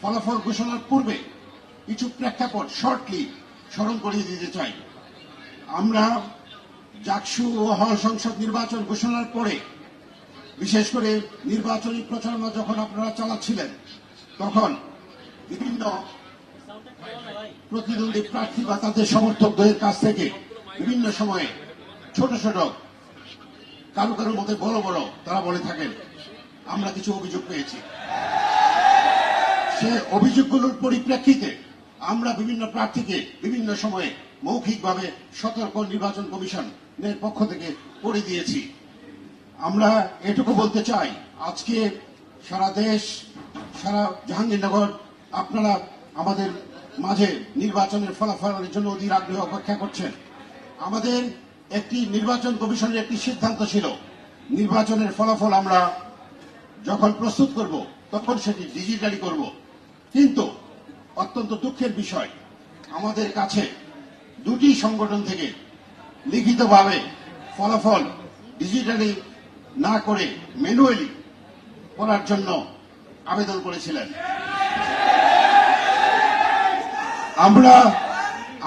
ফলাফল ঘোষণার পূর্বে কিছু প্রেক্ষাপট শর্টলি স্মরণ করিয়ে দিতে চাই। আমরা জাকসু ও হল সংসদ নির্বাচন ঘোষণার পরে, বিশেষ করে নির্বাচনী প্রচারণা যখন আপনারা চালাচ্ছিলেন, তখন বিভিন্ন প্রতিদ্বন্দ্বী প্রার্থী বা তাদের সমর্থকদের কাছ থেকে বিভিন্ন সময়ে ছোট ছোট কারও কারোর মধ্যে বড় বড়, তারা বলে থাকেন, আমরা কিছু অভিযোগ পেয়েছি। সে অভিযোগগুলোর পরিপ্রেক্ষিতে আমরা বিভিন্ন প্রার্থীকে বিভিন্ন সময়ে মৌখিকভাবে সতর্ক নির্বাচন কমিশনের পক্ষ থেকে করে দিয়েছি। আমরা এটুকু বলতে চাই, আজকে সারা দেশ, সারা জাহাঙ্গীরনগর, আপনারা আমাদের মাঝে নির্বাচনের ফলাফলের জন্য অধীর আগ্রহে অপেক্ষা করছেন। আমাদের একটি নির্বাচন কমিশনের একটি সিদ্ধান্ত ছিল, নির্বাচনের ফলাফল আমরা যখন প্রস্তুত করব, তখন সেটি ডিজিটালি করব। কিন্তু অত্যন্ত দুঃখের বিষয়, আমাদের কাছে দুটি সংগঠন থেকে লিখিতভাবে ফলাফল ডিজিটালি না করে ম্যানুয়ালি করার জন্য আবেদন করেছিলেন। আমরা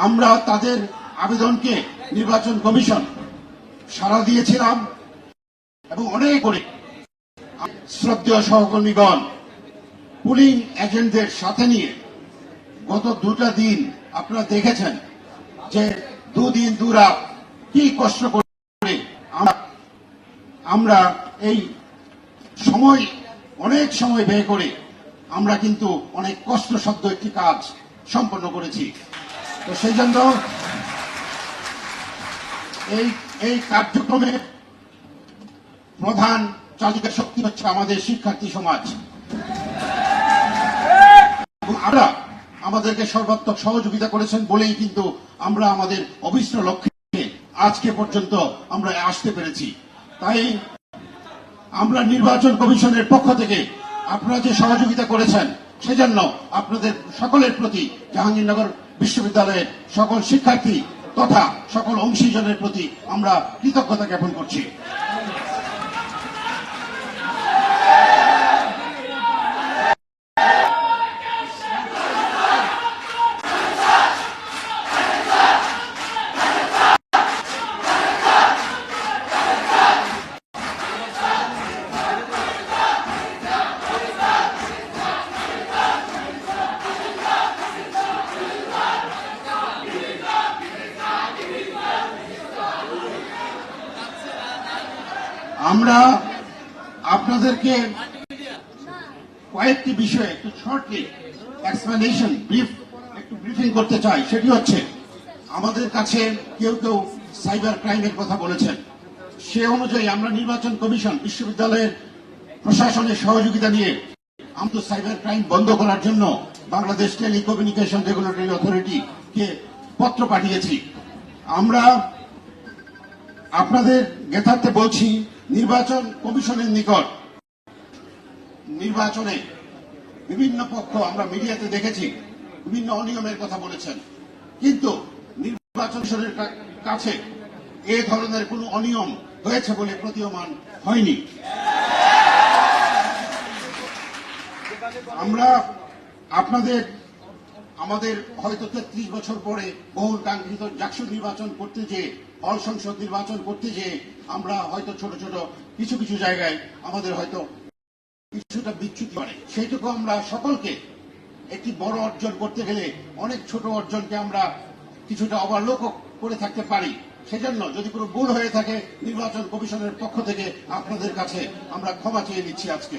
আমরা তাদের আবেদনকে নির্বাচন কমিশন সাড়া দিয়েছিলাম এবং অনেক করে শ্রদ্ধেয় সহকর্মীগণ পুলিং এজেন্টদের সাথে নিয়ে গত দুটা দিন আপনারা দেখেছেন যে দুদিন দুরাত কি কষ্ট করে আমরা এই সময়, অনেক সময় ব্যয় করে আমরা কিন্তু অনেক কষ্টসাধ্য একটি কাজ সম্পন্ন করেছি। তো সেই জন্য এই এই কার্যক্রমে প্রধান চালিকা শক্তি হচ্ছে আমাদের শিক্ষার্থী সমাজ। আমরা আমাদেরকে সর্বাত্মক সহযোগিতা করেছেন বলেই কিন্তু আমরা আমাদের অবিষ্ট লক্ষ্যে আজকে পর্যন্ত আমরা আসতে পেরেছি। তাই আমরা নির্বাচন কমিশনের পক্ষ থেকে আপনারা যে সহযোগিতা করেছেন, সেজন্য আপনাদের সকলের প্রতি জাহাঙ্গীরনগর বিশ্ববিদ্যালয়ের সকল শিক্ষার্থী তথা সকল অংশীজনের প্রতি আমরা কৃতজ্ঞতা জ্ঞাপন করছি। আমরা আপনাদেরকে কয়েকটি বিষয়ে একটু শর্টলি এক্সপ্লেনেশন ব্রিফ একটু ব্রিফিং করতে চাই। সেটি হচ্ছে, আমাদের কাছে কেউ কেউ সাইবার ক্রাইমের কথা বলেছেন। সে অনুযায়ী আমরা নির্বাচন কমিশন, বিশ্ববিদ্যালয়ের প্রশাসনের সহযোগিতা নিয়ে আমরা সাইবার ক্রাইম বন্ধ করার জন্য বাংলাদেশ টেলিকমিউনিকেশন রেগুলেটরি অথরিটিকে পত্র পাঠিয়েছি। আমরা আপনাদের জ্ঞাতার্থে বলছি নির্বাচন কমিশনের নিকট। নির্বাচনে বিভিন্ন পক্ষ, আমরা মিডিয়াতে দেখেছি, বিভিন্ন অনিয়মের কথা বলেছেন। কিন্তু নির্বাচন কমিশনের কাছে এ ধরনের কোনো অনিয়ম হয়েছে বলে প্রতীয়মান হয়নি। আমরা আপনাদের আমাদের হয়তো তেত্রিশ বছর পরে বহুল কাঙ্ক্ষিত জাকসু নির্বাচন করতে যে হল সংসদ নির্বাচন করতে যে আমরা হয়তো ছোট ছোট কিছু কিছু জায়গায় আমাদের হয়তো কিছুটা বিচ্যুতি করে সেইটুকু আমরা সকলকে একটি বড় অর্জন করতে গেলে অনেক ছোট অর্জনকে আমরা কিছুটা অবলোক করে থাকতে পারি। সেজন্য যদি কোনো ভুল হয়ে থাকে, নির্বাচন কমিশনের পক্ষ থেকে আপনাদের কাছে আমরা ক্ষমা চেয়ে নিচ্ছি আজকে।